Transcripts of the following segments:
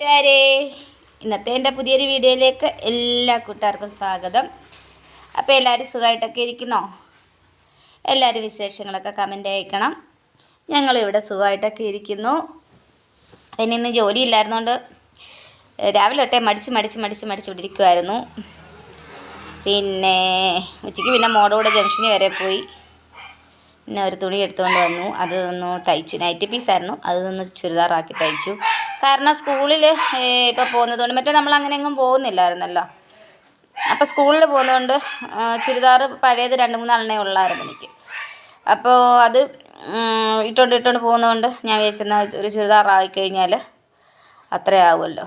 കൂട്ടുകാരെ ഇന്നത്തെ എന്റെ പുതിയൊരു വീഡിയോയിലേക്ക് എല്ലാ കൂട്ടുകാർക്കും സ്വാഗതം. അപ്പോൾ എല്ലാവരും സുഖമായിട്ടൊക്കെ ഇരിക്കുന്നോ? എല്ലാവരും വിശേഷങ്ങളൊക്കെ കമന്റ് അയക്കണം. ഞങ്ങളിവിടെ സുഖമായിട്ടൊക്കെ ഇരിക്കുന്നു. പിന്നെ ഇന്ന് ജോലി ഇല്ലായിരുന്നുകൊണ്ട് രാവിലെ തൊട്ടേ മടിച്ച് മടിച്ച് മടിച്ച് മടിച്ച് ഇവിടെ പിന്നെ ഉച്ചയ്ക്ക് പിന്നെ മോടോടെ ജംഗ്ഷനിൽ വരെ പോയി. പിന്നെ ഒരു തുണി എടുത്തുകൊണ്ട് വന്നു. അത് തയ്ച്ചു. നൈറ്റ് പീസായിരുന്നു. അത് ചുരിദാറാക്കി തയ്ച്ചു. കാരണം സ്കൂളിൽ ഇപ്പോൾ പോകുന്നതുകൊണ്ട് മറ്റേ നമ്മൾ അങ്ങനെ എങ്ങും പോകുന്നില്ലായിരുന്നല്ലോ. അപ്പോൾ സ്കൂളിൽ പോകുന്നതുകൊണ്ട് ചുരിദാർ പഴയത് രണ്ട് മൂന്നാലെണ്ണേ ഉള്ളായിരുന്നു എനിക്ക്. അപ്പോൾ അത് ഇട്ടുകൊണ്ട് ഇട്ടുകൊണ്ട് പോകുന്നതുകൊണ്ട് ഞാൻ വിചാരിച്ചെന്നാൽ ഒരു ചുരിദാർ ആയിക്കഴിഞ്ഞാൽ അത്രയാവുമല്ലോ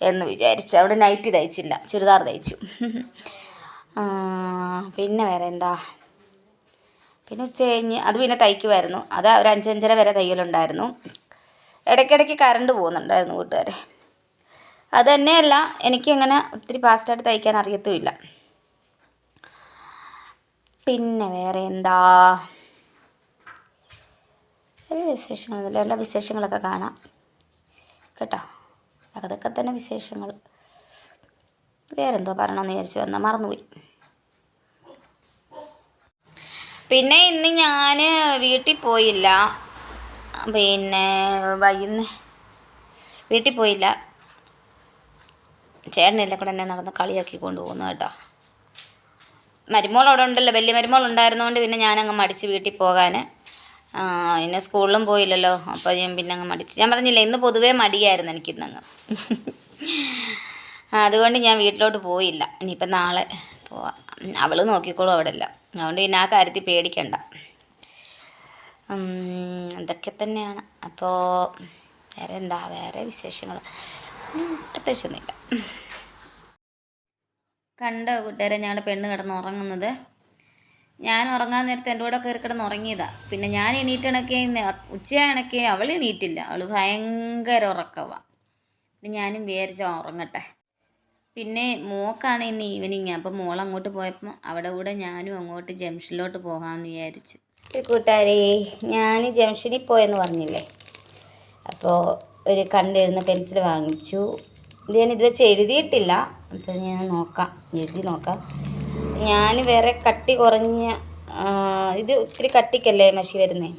എന്ന് വിചാരിച്ചു അവിടെ നൈറ്റ് തയ്ച്ചില്ല ചുരിദാർ തയ്ച്ചു. പിന്നെ വേറെ എന്താ പിന്നെ ഉച്ച കഴിഞ്ഞ് അത് പിന്നെ തയ്ക്കുമായിരുന്നു അത് ഒരു അഞ്ചഞ്ചര വരെ തയ്യലുണ്ടായിരുന്നു. ഇടയ്ക്കിടയ്ക്ക് കറണ്ട് പോകുന്നുണ്ടായിരുന്നു കൂട്ടുകാരെ. അത് തന്നെയല്ല എനിക്കങ്ങനെ ഒത്തിരി ഫാസ്റ്റായിട്ട് തയ്ക്കാൻ അറിയത്തുമില്ല. പിന്നെ വേറെ എന്താ? ഒരു വിശേഷങ്ങളൊന്നുമില്ല. എല്ലാ വിശേഷങ്ങളൊക്കെ കാണാം. കേട്ടോ? അതൊക്കെ തന്നെ വിശേഷങ്ങൾ. വേറെന്തോ പറയണമെന്ന് വിചാരിച്ചു വന്നാൽ മറന്നുപോയി. പിന്നെ ഇന്ന് ഞാൻ വീട്ടിൽ പോയില്ല. പിന്നെ വൈകുന്നേ വീട്ടിൽ പോയില്ല. ചേട്ടനെല്ലാം കൂടെ എന്നെ നടന്ന് കളിയാക്കി കൊണ്ടുപോകുന്നു കേട്ടോ. മരുമോൾ അവിടെ ഉണ്ടല്ലോ വലിയ മരുമോൾ ഉണ്ടായിരുന്നതുകൊണ്ട് പിന്നെ ഞാനങ്ങ് മടിച്ച് വീട്ടിൽ പോകാൻ പിന്നെ സ്കൂളിലും പോയില്ലല്ലോ അപ്പോൾ ഞാൻ പിന്നെ അങ്ങ് മടിച്ച്. ഞാൻ പറഞ്ഞില്ല ഇന്ന് പൊതുവേ മടിയായിരുന്നു എനിക്ക് എനിക്കിന്നങ്ങ് അതുകൊണ്ട് ഞാൻ വീട്ടിലോട്ട് പോയില്ല. ഇനിയിപ്പം നാളെ പോവാം. അവൾ നോക്കിക്കോളും അവിടെ എല്ലാം അതുകൊണ്ട് പിന്നെ ആ കാര്യത്തിൽ പേടിക്കണ്ട. അതൊക്കെ തന്നെയാണ്. അപ്പോൾ വേറെ എന്താ വേറെ വിശേഷങ്ങൾ പ്രത്യേകിച്ചൊന്നുമില്ല. കണ്ടോ കൂട്ടുകാരെ ഞങ്ങളുടെ പെണ്ണ് കിടന്ന് ഉറങ്ങുന്നത് ഞാൻ ഉറങ്ങാൻ നേരത്തെ എന്റെ കൂടെ കയറി കിടന്ന് ഉറങ്ങിയതാ. പിന്നെ ഞാൻ എണീറ്റണക്കെ ഉച്ചയാണക്കെ അവൾ എണീറ്റില്ല. അവൾ ഭയങ്കര ഉറക്കമാണ് പിന്നെ ഞാനും വിചാരിച്ച ഉറങ്ങട്ടെ. പിന്നെ മോക്കാണ് ഇന്ന് ഈവനിങ് അപ്പം മോൾ അങ്ങോട്ട് പോയപ്പോൾ അവിടെ കൂടെ ഞാനും അങ്ങോട്ട് ജംഷനിലോട്ട് പോകാമെന്ന് വിചാരിച്ചു. കൂട്ടുകാരെ ഞാൻ ജംഗ്ഷനിൽ പോയെന്ന് പറഞ്ഞില്ലേ? അപ്പോൾ ഒരു കണ്ടിരുന്ന പെൻസിൽ വാങ്ങിച്ചു. ഇത് ഞാൻ ഇത് വെച്ച് എഴുതിയിട്ടില്ല അപ്പോൾ ഞാൻ നോക്കാം. എഴുതി നോക്കാം. ഞാൻ വേറെ കട്ടി കുറഞ്ഞ ഇത് ഒത്തിരി കട്ടിക്കല്ലേ മഷി വരുന്നേ?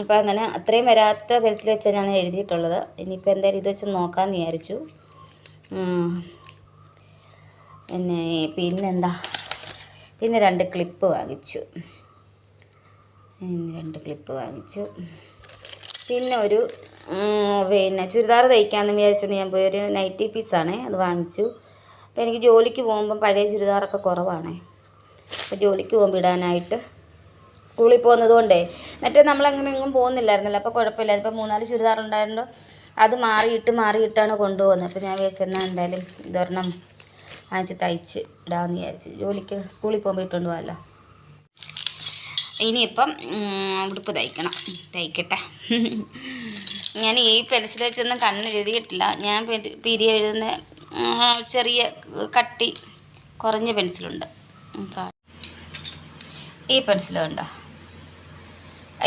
അപ്പോൾ അങ്ങനെ അത്രയും വരാത്ത പെൻസിൽ വെച്ചാണ് ഞാൻ എഴുതിയിട്ടുള്ളത്. ഇനിയിപ്പോൾ എന്തായാലും ഇത് വെച്ച് നോക്കാമെന്ന് വിചാരിച്ചു. പിന്നെ പിന്നെന്താ? പിന്നെ രണ്ട് ക്ലിപ്പ് വാങ്ങിച്ചു. രണ്ട് ക്ലിപ്പ് വാങ്ങിച്ചു. പിന്നെ ഒരു പിന്നെ ചുരിദാർ തയ്ക്കാമെന്ന് വിചാരിച്ചുകൊണ്ട് ഞാൻ പോയൊരു നൈറ്റി പീസാണേ അത് വാങ്ങിച്ചു. അപ്പോൾ എനിക്ക് ജോലിക്ക് പോകുമ്പം പഴയ ചുരിദാറൊക്കെ കുറവാണേ. അപ്പോൾ ജോലിക്ക് പോകുമ്പോൾ ഇടാനായിട്ട് സ്കൂളിൽ പോകുന്നത് കൊണ്ടേ മറ്റേ നമ്മളങ്ങനെ എങ്ങും പോകുന്നില്ലായിരുന്നല്ലോ അപ്പോൾ കുഴപ്പമില്ല ഇപ്പോൾ മൂന്നാൽ ചുരിദാർ ഉണ്ടായിരുന്നു അത് മാറിയിട്ട് മാറിയിട്ടാണ് കൊണ്ടുപോകുന്നത്. അപ്പോൾ ഞാൻ വിചാരിച്ചെന്നാൽ എന്തായാലും ഇതൊരെണ്ണം വാങ്ങിച്ച് തയ്ച്ച് ഇടാമെന്ന് വിചാരിച്ചു. ജോലിക്ക് സ്കൂളിൽ പോകുമ്പോൾ ഇട്ടുകൊണ്ട് പോകാമല്ലോ. ഇനിയിപ്പം ഉടുപ്പ് തയ്ക്കണം. തയ്ക്കട്ടെ. ഞാൻ ഈ പെൻസിൽ വെച്ചൊന്നും കണ്ണ് എഴുതിയിട്ടില്ല ഞാൻ പിരി എഴുതുന്ന ചെറിയ കട്ടി കുറഞ്ഞ പെൻസിലുണ്ട്. ഈ പെൻസിൽ കണ്ടോ?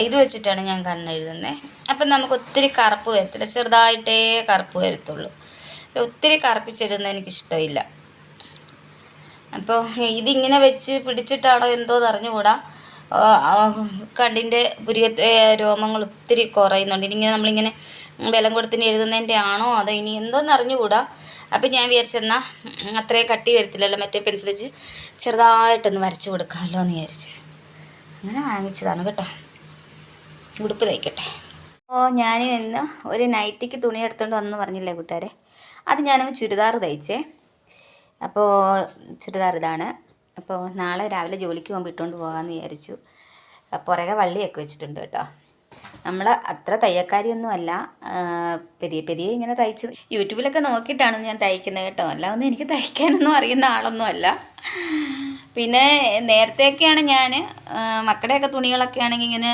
ഇത് വെച്ചിട്ടാണ് ഞാൻ കണ്ണ് എഴുതുന്നത് അപ്പം നമുക്ക് ഒത്തിരി കറുപ്പ് വരത്തില്ല. ചെറുതായിട്ടേ കറുപ്പ് വരത്തുള്ളൂ. ഒത്തിരി കറുപ്പിച്ചെഴുതുന്നത് എനിക്കിഷ്ടമില്ല. അപ്പോൾ ഇതിങ്ങനെ വെച്ച് പിടിച്ചിട്ടാണോ എന്തോ അറിഞ്ഞുകൂടാ. കണ്ണിന്റെ പുരികത്തെ രോമങ്ങൾ ഒത്തിരി കുറയുന്നുണ്ട്. ഇതിങ്ങനെ നമ്മളിങ്ങനെ ബലം കൊടുത്തിന് എഴുതുന്നതിന്റെ ആണോ അതോ ഇനി എന്തോന്ന് അറിഞ്ഞുകൂടാ? അപ്പം ഞാൻ വിചാരിച്ചെന്നാൽ അത്രയും കട്ടി വരത്തില്ലല്ലോ മറ്റേ പെൻസിൽ വെച്ച് ചെറുതായിട്ടൊന്ന് വരച്ച് കൊടുക്കാമല്ലോ എന്ന് വിചാരിച്ച്. അങ്ങനെ വാങ്ങിച്ചതാണ് കേട്ടോ. ഉടുപ്പ് തയ്ക്കട്ടെ. ഓ ഞാൻ ഇന്ന് ഒരു നൈറ്റിക്ക് തുണി എടുത്തുകൊണ്ട് വന്നു പറഞ്ഞില്ലേ കൂട്ടുകാരെ? അത് ഞാനങ്ങ് ചുരിദാർ തയ്ച്ചേ. അപ്പോൾ ചുരിദാർ ഇതാണ്. അപ്പോൾ നാളെ രാവിലെ ജോലിക്ക് പോകുമ്പോൾ ഇട്ടുകൊണ്ട് പോകാമെന്ന് വിചാരിച്ചു. പുറകെ വള്ളിയൊക്കെ വെച്ചിട്ടുണ്ട് കേട്ടോ. നമ്മൾ അത്ര തയ്യക്കാരിയൊന്നും അല്ല പെരിയ പെരിയെ ഇങ്ങനെ തയ്ച്ച് യൂട്യൂബിലൊക്കെ നോക്കിയിട്ടാണ് ഞാൻ തയ്ക്കുന്നത് കേട്ടോ. അല്ല ഒന്നും എനിക്ക് തയ്ക്കാനൊന്നും അറിയുന്ന ആളൊന്നും അല്ല പിന്നെ നേരത്തെയൊക്കെയാണ് ഞാൻ മക്കളുടെയൊക്കെ തുണികളൊക്കെ ആണെങ്കിൽ ഇങ്ങനെ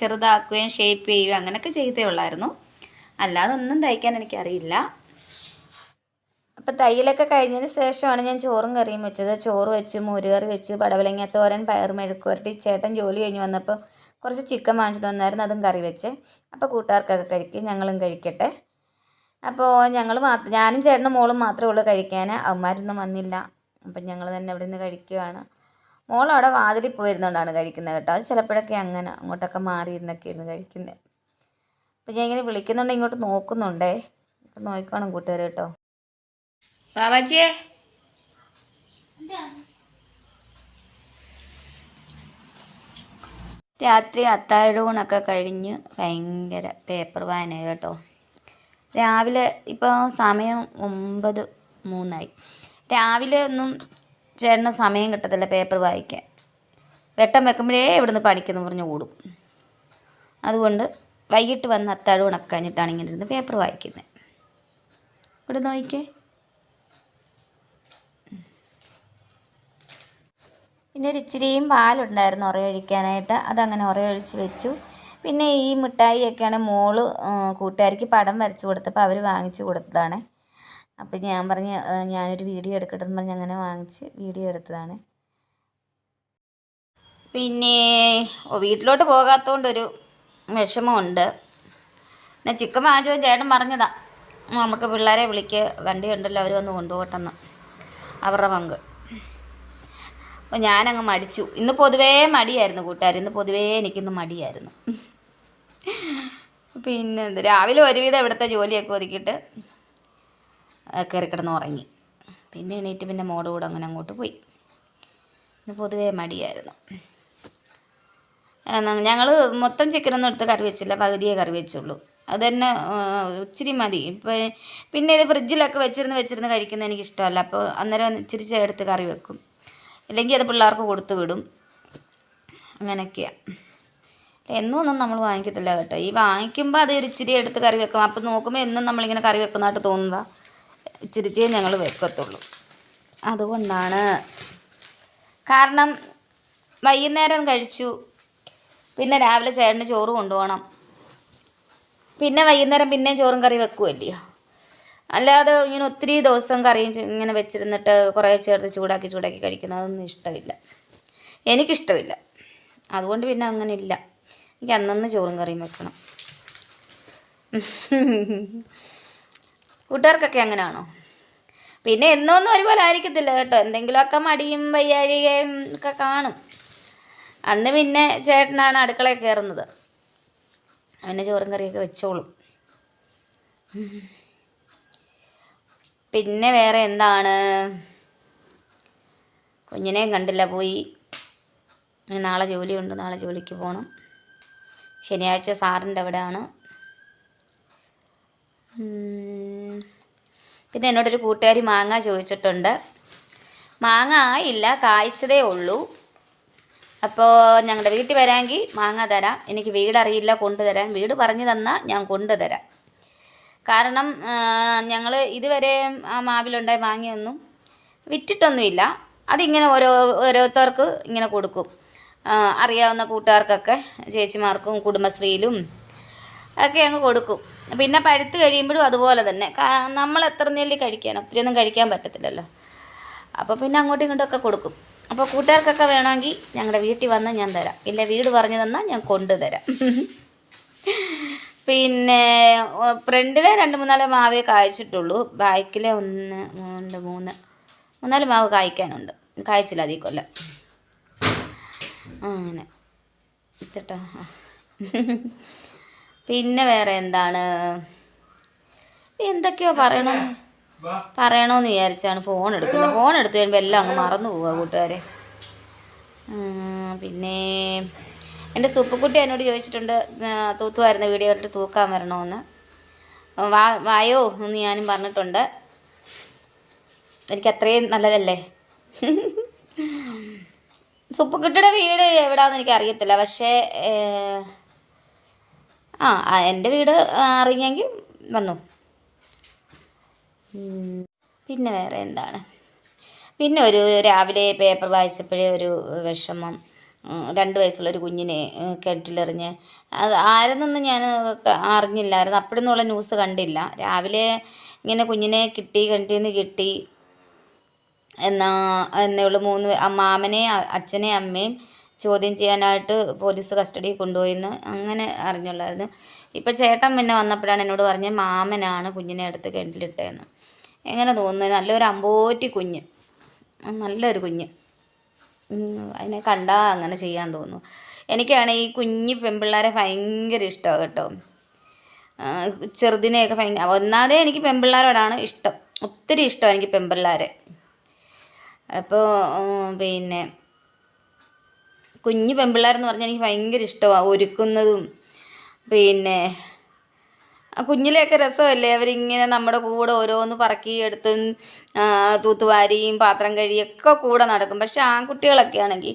ചെറുതാക്കുകയും ഷേപ്പ് ചെയ്യുകയും അങ്ങനെയൊക്കെ ചെയ്തേ ഉള്ളായിരുന്നു. അല്ലാതെ ഒന്നും തയ്ക്കാൻ എനിക്കറിയില്ല. അപ്പം തയ്യലൊക്കെ കഴിഞ്ഞതിന് ശേഷമാണ് ഞാൻ ചോറും കറിയും വെച്ചത്. ചോറ് വെച്ച് മോരുകറി വെച്ച് പടവലങ്ങ തോരൻ പയർ മെഴുക്കുവരട്ടി ചേട്ടൻ ജോലി കഴിഞ്ഞ് വന്നപ്പോൾ കുറച്ച് ചിക്കൻ വാങ്ങിച്ചിട്ട് വന്നായിരുന്നു അതും കറി വെച്ച്. അപ്പോൾ കൂട്ടുകാർക്കൊക്കെ കഴിക്കും ഞങ്ങളും കഴിക്കട്ടെ. അപ്പോൾ ഞങ്ങൾ മാത്രം ഞാനും ചേട്ടനും മോളും മാത്രമേ ഉള്ളൂ കഴിക്കാൻ അവന്മാരൊന്നും വന്നില്ല. അപ്പം ഞങ്ങൾ തന്നെ അവിടെ നിന്ന് കഴിക്കുവാണ്. മോൾ അവിടെ വാതിലിൽ പോയിരുന്നുകൊണ്ടാണ് കഴിക്കുന്നത് കേട്ടോ. അത് ചിലപ്പോഴൊക്കെ അങ്ങനെ അങ്ങോട്ടൊക്കെ മാറിയിരുന്നൊക്കെ ഇരുന്ന് കഴിക്കുന്നത് അപ്പം ഞാൻ ഇങ്ങനെ വിളിക്കുന്നുണ്ട് ഇങ്ങോട്ട് നോക്കുന്നുണ്ടേ. നോക്കിക്കോണം കൂട്ടുകാർ കേട്ടോ. ബാബാജിയെ? രാത്രി അത്താഴൂണൊക്കെ കഴിഞ്ഞ് ഭയങ്കര പേപ്പർ വായന കേട്ടോ. രാവിലെ ഇപ്പോൾ സമയം ഒമ്പത് മൂന്നായി. രാവിലെ ഒന്നും ചേട്ടന് സമയം കിട്ടത്തില്ല പേപ്പർ വായിക്കാൻ. വെട്ടം വെക്കുമ്പോഴേ ഇവിടുന്ന് പഠിക്കുന്നു പറഞ്ഞ് ഓടും. അതുകൊണ്ട് വൈകിട്ട് വന്ന് അത്താഴൂണൊക്കെ കഴിഞ്ഞിട്ടാണ് ഇങ്ങനെ ഇരുന്ന് പേപ്പർ വായിക്കുന്നത് ഇവിടെ നോക്കിക്കേ. പിന്നെ ഒരു ഇച്ചിരിയും പാലുണ്ടായിരുന്നു ഉറയൊഴിക്കാനായിട്ട് അതങ്ങനെ ഉറയൊഴിച്ച് വെച്ചു. പിന്നെ ഈ മിഠായിയൊക്കെയാണ് മോൾ കൂട്ടുകാരിക്ക് പടം വരച്ച് കൊടുത്തപ്പോൾ അവർ വാങ്ങിച്ചു കൊടുത്തതാണ്. അപ്പോൾ ഞാൻ പറഞ്ഞ് ഞാനൊരു വീഡിയോ എടുക്കട്ടെ എന്ന് പറഞ്ഞ് അങ്ങനെ വാങ്ങിച്ച് വീഡിയോ എടുത്തതാണ്. പിന്നെ വീട്ടിലോട്ട് പോകാത്തതുകൊണ്ടൊരു വിഷമമുണ്ട്. പിന്നെ ചിക്കൻ വാങ്ങിച്ചപ്പോൾ ചേട്ടൻ പറഞ്ഞതാ. നമുക്ക് പിള്ളേരെ വിളിക്ക് വണ്ടി ഉണ്ടല്ലോ അവർ വന്ന് കൊണ്ടുപോകട്ടെന്ന് അവരുടെ പങ്ക്. അപ്പോൾ ഞാനങ്ങ് മടിച്ചു. ഇന്ന് പൊതുവേ മടിയായിരുന്നു കൂട്ടുകാർ ഇന്ന് പൊതുവേ എനിക്കിന്ന് മടിയായിരുന്നു. പിന്നെ രാവിലെ ഒരുവിധം ഇവിടുത്തെ ജോലിയൊക്കെ ഒതുക്കിയിട്ട് കയറിക്കിടന്ന് ഉറങ്ങി. പിന്നെ എണീറ്റ് പിന്നെ മോടെ കൂടെ അങ്ങനെ അങ്ങോട്ട് പോയി. ഇന്ന് പൊതുവേ മടിയായിരുന്നു. ഞങ്ങൾ മൊത്തം ചിക്കനൊന്നും എടുത്ത് കറി വെച്ചില്ല. പകുതിയേ കറി വെച്ചുള്ളൂ. അത് തന്നെ ഇച്ചിരി മതി. ഇപ്പം പിന്നെ ഇത് ഫ്രിഡ്ജിലൊക്കെ വെച്ചിരുന്ന് വെച്ചിരുന്ന് കഴിക്കുന്നത് എനിക്കിഷ്ടമല്ല. അപ്പോൾ അന്നേരം ഇച്ചിരി എടുത്ത് കറി വെക്കും. ഇല്ലെങ്കിൽ അത് പിള്ളേർക്ക് കൊടുത്തു വിടും. അങ്ങനെയൊക്കെയാണ് എന്നും ഒന്നും നമ്മൾ വാങ്ങിക്കത്തില്ല കേട്ടോ. ഈ വാങ്ങിക്കുമ്പോൾ അത് ഇച്ചിരി എടുത്ത് കറി വെക്കും. അപ്പം നോക്കുമ്പോൾ എന്നും നമ്മളിങ്ങനെ കറി വെക്കുന്നതായിട്ട് തോന്നുക ഇച്ചിരിച്ചേ ഞങ്ങൾ വെക്കത്തുള്ളൂ. അതുകൊണ്ടാണ്. കാരണം വൈകുന്നേരം കഴിച്ചു. പിന്നെ രാവിലെ ചേട്ടന് ചോറ് കൊണ്ടുപോകണം. പിന്നെ വൈകുന്നേരം പിന്നെയും ചോറും കറി വെക്കുമല്ലയോ അല്ലാതെ ഇങ്ങനെ ഒത്തിരി ദിവസം കറിയും ഇങ്ങനെ വെച്ചിരുന്നിട്ട് കുറേ ചേർത്ത് ചൂടാക്കി ചൂടാക്കി കഴിക്കുന്നതൊന്നും ഇഷ്ടമില്ല. എനിക്കിഷ്ടമില്ല. അതുകൊണ്ട് പിന്നെ അങ്ങനെ ഇല്ല എനിക്ക് അന്നന്ന് ചോറും കറിയും വെക്കണം. കൂട്ടുകാർക്കൊക്കെ അങ്ങനെയാണോ പിന്നെ എന്നൊന്നും ഒരുപോലെ ആയിരിക്കത്തില്ല കേട്ടോ. എന്തെങ്കിലുമൊക്കെ മടിയും വയ്യാഴികയും ഒക്കെ കാണും. അന്ന് പിന്നെ ചേട്ടനാണ് അടുക്കളയിൽ കയറുന്നത്. അവനെ ചോറും കറിയൊക്കെ വെച്ചോളും. പിന്നെ വേറെ എന്താണ്? കുഞ്ഞിനെയും കണ്ടില്ല പോയി. നാളെ ജോലിയുണ്ട് നാളെ ജോലിക്ക് പോകണം ശനിയാഴ്ച സാറിന്റെ അവിടെയാണ്. പിന്നെ എന്നോടൊരു കൂട്ടുകാരി മാങ്ങ ചോദിച്ചിട്ടുണ്ട്. മാങ്ങ ആയില്ല കായ്ച്ചതേ ഉള്ളൂ. അപ്പോൾ ഞങ്ങളുടെ വീട്ടിൽ വരാമെങ്കിൽ മാങ്ങ തരാം. എനിക്ക് വീടറിയില്ല കൊണ്ടുതരാം. വീട് പറഞ്ഞു തന്നാൽ ഞാൻ കൊണ്ടുതരാം. കാരണം ഞങ്ങൾ ഇതുവരെ ആ മാവിലുണ്ടായി വാങ്ങിയൊന്നും വിറ്റിട്ടൊന്നുമില്ല. അതിങ്ങനെ ഓരോ ഓരോരുത്തർക്ക് ഇങ്ങനെ കൊടുക്കും. അറിയാവുന്ന കൂട്ടുകാർക്കൊക്കെ ചേച്ചിമാർക്കും കുടുംബശ്രീയിലും ഒക്കെ അങ്ങ് കൊടുക്കും. പിന്നെ പഴുത്ത് കഴിയുമ്പോഴും അതുപോലെ തന്നെ. നമ്മൾ എത്ര നെല്ലി കഴിക്കാൻ ഒത്തിരിയൊന്നും കഴിക്കാൻ പറ്റത്തില്ലല്ലോ. അപ്പോൾ പിന്നെ അങ്ങോട്ടും ഇങ്ങോട്ടൊക്കെ കൊടുക്കും. അപ്പോൾ കൂട്ടുകാർക്കൊക്കെ വേണമെങ്കിൽ ഞങ്ങളുടെ വീട്ടിൽ വന്നാൽ ഞാൻ തരാം. ഇല്ല വീട് പറഞ്ഞു തന്നാൽ ഞാൻ കൊണ്ടുതരാം. പിന്നെ ഫ്രണ്ടിലെ രണ്ട് മൂന്നാൽ മാവേ കായ്ച്ചിട്ടുള്ളൂ. ബാക്കിലെ ഒന്ന് രണ്ട് മൂന്ന് മൂന്നാൽ മാവ് കായ്ക്കാനുണ്ട്. കായ്ച്ചില്ല അതീ കൊല്ലം. അങ്ങനെ. ചേട്ടാ പിന്നെ വേറെ എന്താണ്? എന്തൊക്കെയോ പറയണോ? പറയണമെന്ന് വിചാരിച്ചാണ് ഫോൺ എടുക്കുന്നത്. ഫോൺ എടുത്തു കഴിയുമ്പോൾ എല്ലാം അങ്ങ് മറന്നു പോവുക കൂട്ടുകാരെ. പിന്നെ എന്റെ സുപ്പുക്കുട്ടി എന്നോട് ചോദിച്ചിട്ടുണ്ട് തൂത്തുമായിരുന്ന വീഡിയോ ഇട്ട് തൂക്കാൻ വരണമെന്ന് വാ വായോ എന്ന് ഞാനും പറഞ്ഞിട്ടുണ്ട്. എനിക്ക് അത്രയും നല്ലതല്ലേ? സുപ്പുക്കുട്ടിയുടെ വീട് എവിടാന്ന് എനിക്ക് അറിയത്തില്ല. പക്ഷേ ആ എന്റെ വീട് അറിഞ്ഞെങ്കിൽ വന്നു. പിന്നെ വേറെ എന്താണ്? പിന്നെ ഒരു രാവിലെ പേപ്പർ വായിച്ചപ്പോഴേ ഒരു വിഷമം. രണ്ട് വയസ്സുള്ള ഒരു കുഞ്ഞിനെ കിണറ്റിലെറിഞ്ഞ്. അത് ആരെന്നൊന്നും ഞാൻ അറിഞ്ഞില്ലായിരുന്നു. അപ്പോഴൊന്നുള്ള ന്യൂസ് കണ്ടില്ല. രാവിലെ ഇങ്ങനെ കുഞ്ഞിനെ കിട്ടി കിണറ്റിൽ നിന്ന് കിട്ടി. എന്നാ എന്നുള്ള മൂന്ന് മാമനെ അച്ഛനെ അമ്മയും ചോദ്യം ചെയ്യാനായിട്ട് പോലീസ് കസ്റ്റഡിയിൽ കൊണ്ടുപോയിന്ന്. അങ്ങനെ അറിഞ്ഞുള്ളായിരുന്നു. ഇപ്പം ചേട്ടൻ പിന്നെ വന്നപ്പോഴാണ് എന്നോട് പറഞ്ഞത് മാമനാണ് കുഞ്ഞിനെ എടുത്ത് കിണറ്റിലിട്ടതെന്ന് എങ്ങനെ തോന്നുന്നത് നല്ലൊരു അമ്പോറ്റി കുഞ്ഞ്. നല്ലൊരു കുഞ്ഞ്. അതിനെ കണ്ടാൽ അങ്ങനെ ചെയ്യാൻ തോന്നുന്നു. എനിക്കാണ് ഈ കുഞ്ഞു പെൺപിള്ളേരെ ഭയങ്കര ഇഷ്ടമാണ് കേട്ടോ. ചെറുതിനെയൊക്കെ ഭയങ്കര ഒന്നാമതേ എനിക്ക് പെൺപിള്ളേരോടാണ് ഇഷ്ടം. ഒത്തിരി ഇഷ്ടമാണ് എനിക്ക് പെൺപിള്ളേരെ അപ്പോൾ പിന്നെ കുഞ്ഞു പെൺപിള്ളേരെന്ന് പറഞ്ഞാൽ എനിക്ക് ഭയങ്കര ഇഷ്ടമാണ് ഒരുക്കുന്നതും പിന്നെ കുഞ്ഞിലെയൊക്കെ രസമല്ലേ? അവരിങ്ങനെ നമ്മുടെ കൂടെ ഓരോന്ന് പറക്കി എടുത്തും തൂത്തുവാരിയും പാത്രം കഴിയൊക്കെ കൂടെ നടക്കും. പക്ഷെ ആൺകുട്ടികളൊക്കെ ആണെങ്കിൽ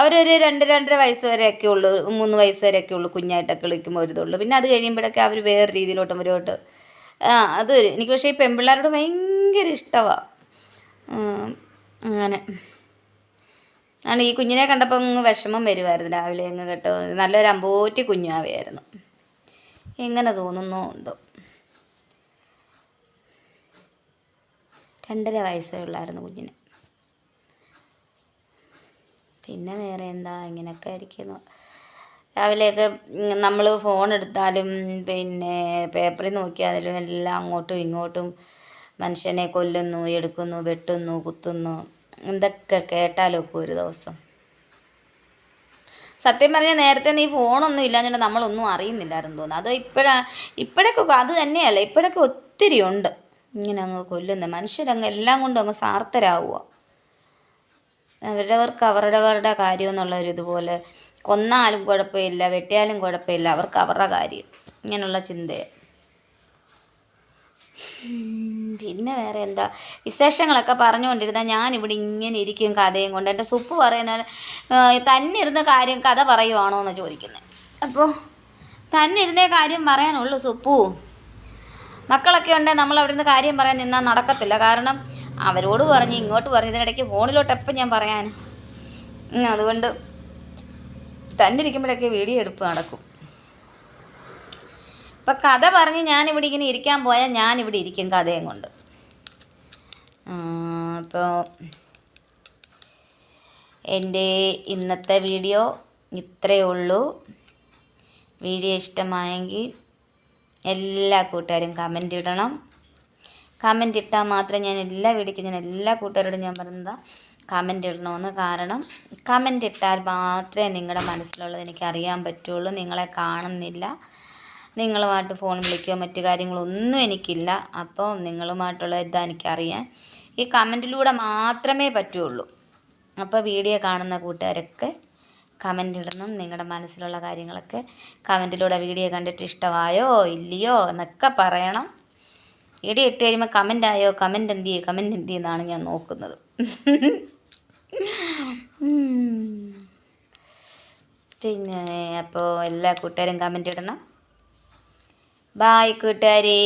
അവരൊരു രണ്ട് രണ്ടര വയസ്സ് വരെയൊക്കെ ഉള്ളൂ മൂന്ന് വയസ്സ് വരെയൊക്കെ ഉള്ളൂ കുഞ്ഞായിട്ടൊക്കെ കളിക്കുമ്പോൾ ഒരു ഇതുള്ളൂ. പിന്നെ അത് കഴിയുമ്പോഴൊക്കെ അവർ വേറെ രീതിയിലോട്ടും മുന്നോട്ട് ആ അത് എനിക്ക് പക്ഷേ ഈ പെൺപിള്ളേരോട് ഭയങ്കര ഇഷ്ടമാണ് അങ്ങനെ. ആണ് ഈ കുഞ്ഞിനെ കണ്ടപ്പോൾ അങ്ങ് വിഷമം വരുമായിരുന്നു രാവിലെ അങ്ങ് കേട്ടോ. നല്ലൊരു അമ്പോറ്റി കുഞ്ഞാവയായിരുന്നു എങ്ങനെ തോന്നുന്നോ എന്തോ. രണ്ടര വയസ്സേ ഉള്ളായിരുന്നു കുഞ്ഞിന്. പിന്നെ വേറെ എന്താ ഇങ്ങനെയൊക്കെ ഇരിക്കുന്നു. രാവിലെയൊക്കെ നമ്മൾ ഫോൺ എടുത്താലും പിന്നെ പേപ്പറിൽ നോക്കിയാലും എല്ലാം അങ്ങോട്ടും ഇങ്ങോട്ടും മനുഷ്യനെ കൊല്ലുന്നു എടുക്കുന്നു വെട്ടുന്നു കുത്തുന്നു. എന്തൊക്കെ കേട്ടാലൊക്കെ ഒരു ദിവസം. സത്യം പറഞ്ഞാൽ നേരത്തെ നീ ഫോണൊന്നും ഇല്ലാഞ്ഞിട്ട് നമ്മളൊന്നും അറിയുന്നില്ലായിരുന്നു തോന്നുന്നു. അത് ഇപ്പോഴാ ഇപ്പോഴൊക്കെ അത് തന്നെയല്ല ഇപ്പോഴൊക്കെ ഒത്തിരി ഉണ്ട്. ഇങ്ങനെ അങ്ങ് കൊല്ലുന്ന. മനുഷ്യരങ്ങ് എല്ലാം കൊണ്ടും അങ്ങ് സാർത്ഥരാവുക. അവരവർക്ക് അവരവരുടെ കാര്യം എന്നുള്ള ഒരു ഇതുപോലെ കൊന്നാലും കുഴപ്പമില്ല വെട്ടിയാലും കുഴപ്പമില്ല അവർക്ക് അവരുടെ കാര്യം. ഇങ്ങനെയുള്ള ചിന്തയാണ് പിന്നെ വേറെ എന്താ? വിശേഷങ്ങളൊക്കെ ഞാൻ ഞാനിവിടെ ഇങ്ങനെ ഇരിക്കും കഥയും കൊണ്ട്. എന്റെ സുപ്പ് പറയുന്ന തന്നെ ഇരുന്ന കാര്യം കഥ പറയുവാണോ എന്ന് ചോദിക്കുന്നത് അപ്പോൾ തന്നെ ഇരുന്നേ കാര്യം പറയാനുള്ളൂ സുപ്പു. മക്കളൊക്കെ ഉണ്ടെങ്കിൽ നമ്മൾ അവിടെ നിന്ന് കാര്യം പറയാൻ നിന്നാൽ നടക്കത്തില്ല. കാരണം അവരോട് പറഞ്ഞ് ഇങ്ങോട്ട് പറഞ്ഞ് ഇതിനിടയ്ക്ക് ഫോണിലോട്ട് എപ്പം ഞാൻ പറയാൻ അതുകൊണ്ട് തന്നെ ഇരിക്കുമ്പോഴൊക്കെ വീഡിയോ എടുപ്പ് നടക്കും. ഇപ്പം കഥ പറഞ്ഞ് ഞാനിവിടെ ഇങ്ങനെ ഇരിക്കാൻ പോയാൽ ഞാനിവിടെ ഇരിക്കും കഥയും കൊണ്ട്. അപ്പോൾ എന്റെ ഇന്നത്തെ വീഡിയോ ഇത്രയേ ഉള്ളൂ. വീഡിയോ ഇഷ്ടമായെങ്കിൽ എല്ലാ കൂട്ടുകാരും കമന്റ് ഇടണം. കമന്റ് ഇട്ടാൽ മാത്രമേ ഞാൻ എല്ലാ വീഡിയോയ്ക്കും ഞാൻ എല്ലാ കൂട്ടുകാരോടും ഞാൻ പറയുന്നതാണ് കമന്റ് ഇടണമെന്ന് കാരണം കമന്റ് ഇട്ടാൽ മാത്രമേ നിങ്ങളുടെ മനസ്സിലുള്ളത് എനിക്ക് അറിയാൻ പറ്റുള്ളൂ നിങ്ങളെ കാണുന്നില്ല. നിങ്ങളുമായിട്ട് ഫോൺ വിളിക്കുകയോ മറ്റു കാര്യങ്ങളൊന്നും എനിക്കില്ല. അപ്പോൾ നിങ്ങളുമായിട്ടുള്ള ഇതാ എനിക്കറിയാൻ ഈ കമന്റിലൂടെ മാത്രമേ പറ്റുള്ളൂ. അപ്പോൾ വീഡിയോ കാണുന്ന കൂട്ടുകാരൊക്കെ കമന്റ് ഇടണം. നിങ്ങളുടെ മനസ്സിലുള്ള കാര്യങ്ങളൊക്കെ കമന്റിലൂടെ വീഡിയോ കണ്ടിട്ട് ഇഷ്ടമായോ ഇല്ലയോ എന്നൊക്കെ പറയണം. വീഡിയോ ഇട്ട് കഴിയുമ്പോൾ കമന്റ് ആയോ കമന്റ് എന്ത് ചെയ്യും കമന്റ് എന്ത് ചെയ്യുന്നതാണ് ഞാൻ നോക്കുന്നത്. പിന്നെ അപ്പോൾ എല്ലാ കൂട്ടുകാരും കമന്റ് ഇടണം. ബായ് കൂട്ടുകാരേ